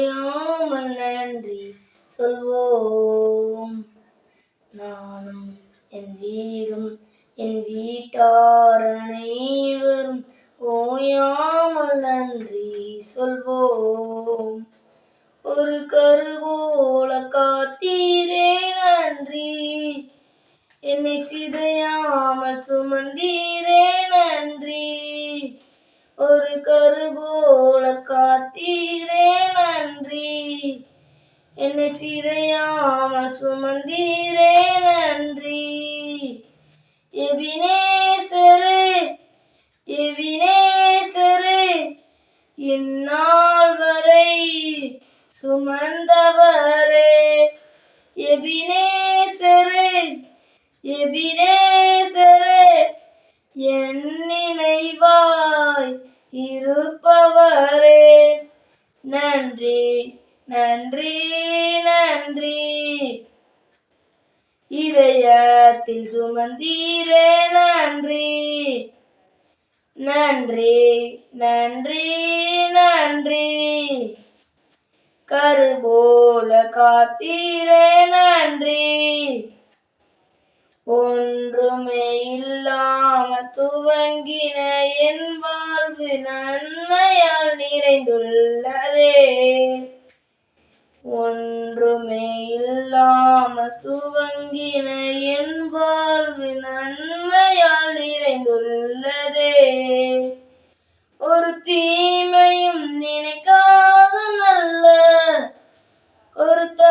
ஓயாமல் நன்றி சொல்வோம். நானும் என் வீடும் என் வீட்டார் அனைவரும் ஓயாமல் நன்றி சொல்வோம். ஒரு கருவோல காத்தீரே நன்றி. என்னை சிதையாமல் சுமந்தீரே நன்றி. ஒரு கருபோல காத்தீரே நன்றி. என்னை சிதையாமல் சுமந்தீரே நன்றி. எபினேசரே எபினேசரே இந்நாள் வரை சுமந்தவரே. எபினேசரே எபினேசரே என் இருப்பவரே. நன்றி நன்றி நன்றி. இதயத்தில் சுமந்தீரே நன்றி. நன்றி நன்றி நன்றி. கருபோல காத்தீரே நன்றி. ஒன்றுமே இல்லாமல் துவங்கின என்ப வாழ்வு நன்மையால் நிறைந்துள்ளதே. ஒன்றுமே இல்லாமல் துவங்கின என் வாழ்வு நன்மையால் நிறைந்துள்ளதே. ஒரு தீமையும் நினைக்காத நல்ல ஒரு த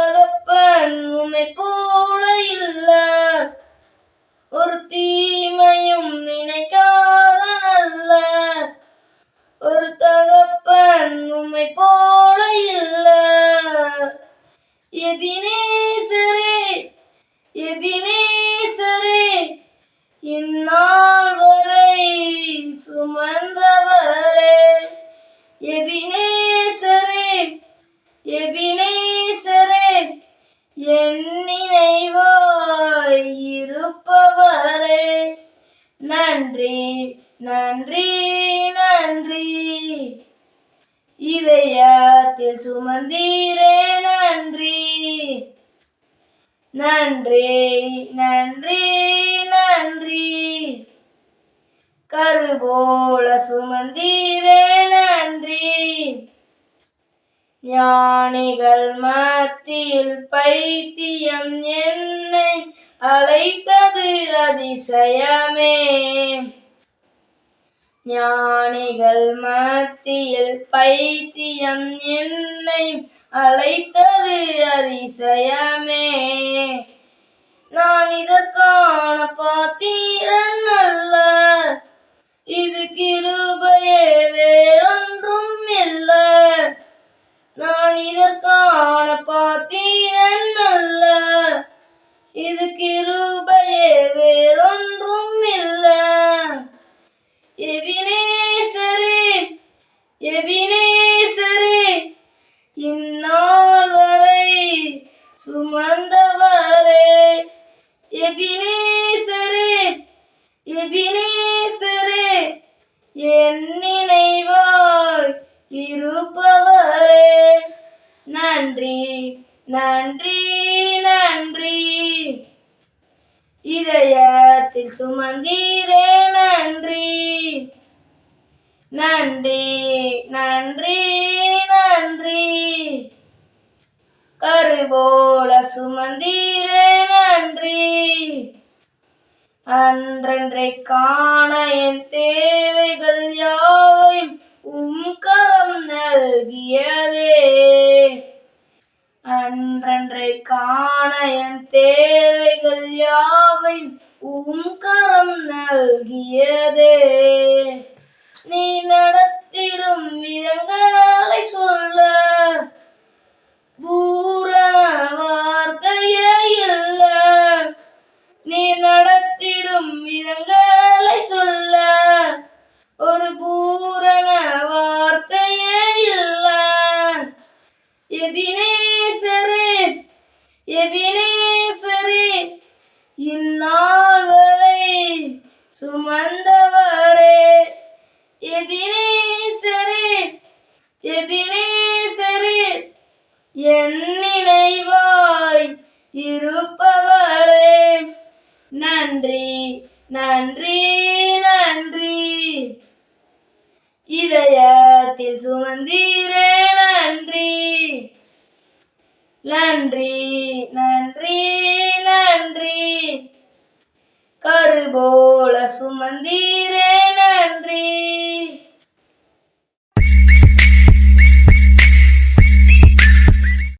நன்றி நன்றி நன்றி. இதயத்தில் சுமந்தீரே நன்றி. நன்றி நன்றி நன்றி. கருபோல சுமந்தீரே நன்றி. ஞானிகள் மத்தியில் பைத்தியம் என்னை அழைத்தது அதிசயமே. ஞானிகள் மத்தியில் பைத்தியம் என்னை அழைத்தது அதிசயம். நன்றி நன்றி. இதயத்தில் சுமந்தீரே நன்றி. நன்றி நன்றி நன்றி. கருபோல சுமந்தீரே நன்றி. அன்றன்றை காண என் தேவைகள் யாவையும் உம் கரம் நல்கியதே. அன்றன்றை காண என் தேவைகள் யாவையும் உம் கரம் நல்கியதே. நீ நடத்திடும் எபினேசரே இந்நாள் வரை சுமந்தவரே. எபினேசரே எபினேசரே என் நினைவாய் இருப்பவரே. நன்றி நன்றி நன்றி. இதயத்தில் சுமந்தீரே நன்றி. நன்றி நன்றி நன்றி. கருபோல சுமந்தீரே.